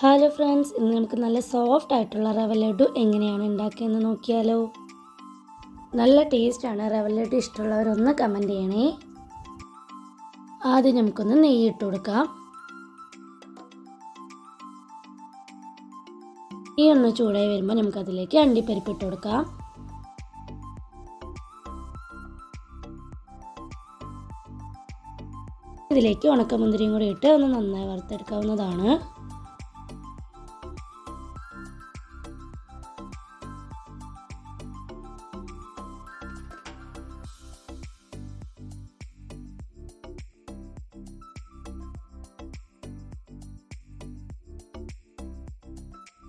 Hello friends ഇന്ന് നമുക്ക് നല്ല സോഫ്റ്റ് ആയിട്ടുള്ള റവ ലഡു എങ്ങനെയാണ് ഉണ്ടാക്കിയെന്ന് നോക്കിയാലോ. നല്ല ടേസ്റ്റാണ് റവ ലഡു ഇഷ്ടമുള്ളവരൊന്ന് കമന്റ് ചെയ്യണേ. ആദ്യം നമുക്കൊന്ന് നെയ്യ് ഇട്ട് കൊടുക്കാം. ഈ ഒന്ന് ചൂടായി വരുമ്പോൾ നമുക്കതിലേക്ക് അണ്ടിപ്പരിപ്പ് ഇട്ട് കൊടുക്കാം. ഇതിലേക്ക് ഉണക്കമുന്തിരിയും കൂടി ഇട്ട് ഒന്ന് നന്നായി വറുത്തെടുക്കാവുന്നതാണ്.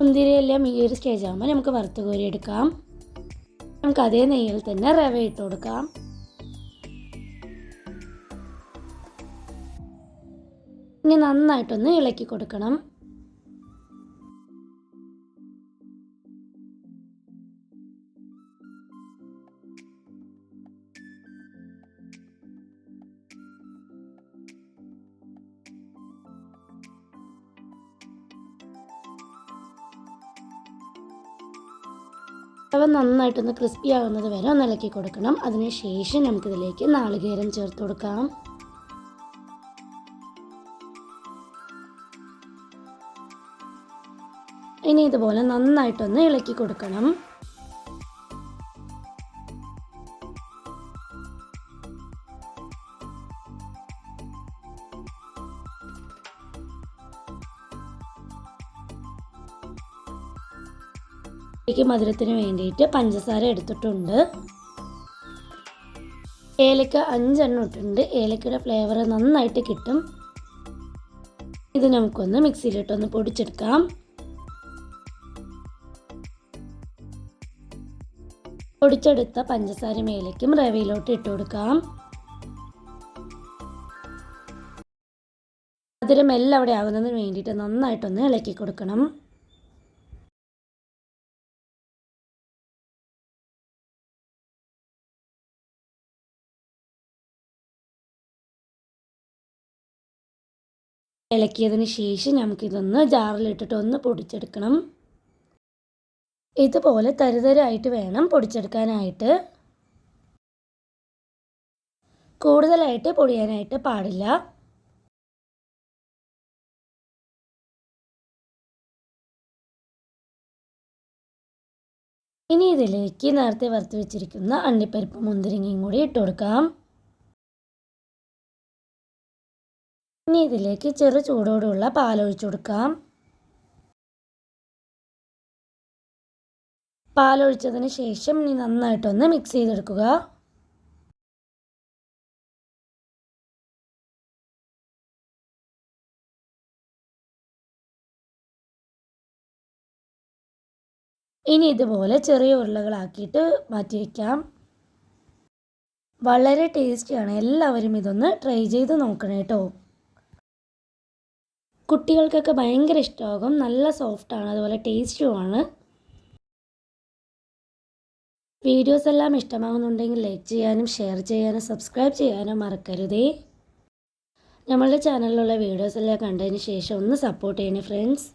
മുന്തിരിയെല്ലാം ഈ ഒരു സ്റ്റേജ് ആകുമ്പോൾ നമുക്ക് വറുത്ത് കോരി എടുക്കാം. നമുക്ക് അതേ നെയ്യിൽ തന്നെ റവ ഇട്ട് കൊടുക്കാം. ഇനി നന്നായിട്ടൊന്ന് ഇളക്കി കൊടുക്കണം. അവ നന്നായിട്ടൊന്ന് ക്രിസ്പി ആകുന്നത് വരെ ഒന്ന് ഇളക്കി കൊടുക്കണം. അതിനുശേഷം നമുക്കിതിലേക്ക് നാളികേരം ചേർത്ത് കൊടുക്കാം. ഇനി ഇതുപോലെ നന്നായിട്ടൊന്ന് ഇളക്കി കൊടുക്കണം. എനിക്ക് മധുരത്തിന് വേണ്ടിയിട്ട് പഞ്ചസാര എടുത്തിട്ടുണ്ട്. ഏലക്ക അഞ്ചെണ്ണം ഇട്ടിട്ടുണ്ട്. ഏലക്കയുടെ ഫ്ലേവർ നന്നായിട്ട് കിട്ടും. ഇത് നമുക്കൊന്ന് മിക്സിയിലിട്ടൊന്ന് പൊടിച്ചെടുക്കാം. പൊടിച്ചെടുത്ത പഞ്ചസാര മേലേക്കും റവയിലോട്ട് ഇട്ട് കൊടുക്കാം. മധുരം എല്ലാം അവിടെ ആകുന്നതിന് വേണ്ടിയിട്ട് നന്നായിട്ടൊന്ന് ഇളക്കി കൊടുക്കണം. ഇളക്കിയതിന് ശേഷം നമുക്കിതൊന്ന് ജാറിലിട്ടിട്ട് ഒന്ന് പൊടിച്ചെടുക്കണം. ഇതുപോലെ തരുതരായിട്ട് വേണം പൊടിച്ചെടുക്കാനായിട്ട്. കൂടുതലായിട്ട് പൊടിയാനായിട്ട് പാടില്ല. ഇനി ഇതിലേക്ക് നേരത്തെ വറുത്ത് വെച്ചിരിക്കുന്ന അണ്ടിപ്പരിപ്പ് മുന്തിരിങ്ങയും കൂടി ഇട്ട് കൊടുക്കാം. ഇനി ഇതിലേക്ക് ചെറു ചൂടോടുള്ള പാലൊഴിച്ചു കൊടുക്കാം. പാലൊഴിച്ചതിന് ശേഷം ഇനി നന്നായിട്ടൊന്ന് മിക്സ് ചെയ്തെടുക്കുക. ഇനി ഇതുപോലെ ചെറിയ ഉരുളകളാക്കിയിട്ട് മാറ്റി വയ്ക്കാം വളരെ ടേസ്റ്റിയാണ് എല്ലാവരും ഇതൊന്ന് ട്രൈ ചെയ്ത് നോക്കണം കേട്ടോ കുട്ടികൾക്കൊക്കെ ഭയങ്കര ഇഷ്ടമാകും. നല്ല സോഫ്റ്റാണ് അതുപോലെ ടേസ്റ്റുമാണ് വീഡിയോസ് എല്ലാം ഇഷ്ടമാകുന്നുണ്ടെങ്കിൽ ലൈക്ക് ചെയ്യാനും ഷെയർ ചെയ്യാനും സബ്സ്ക്രൈബ് ചെയ്യാനും മറക്കരുതേ. നമ്മളുടെ ചാനലിലുള്ള വീഡിയോസ് എല്ലാം കണ്ടതിന് ശേഷം ഒന്ന് സപ്പോർട്ട് ചെയ്യണേ ഫ്രണ്ട്സ്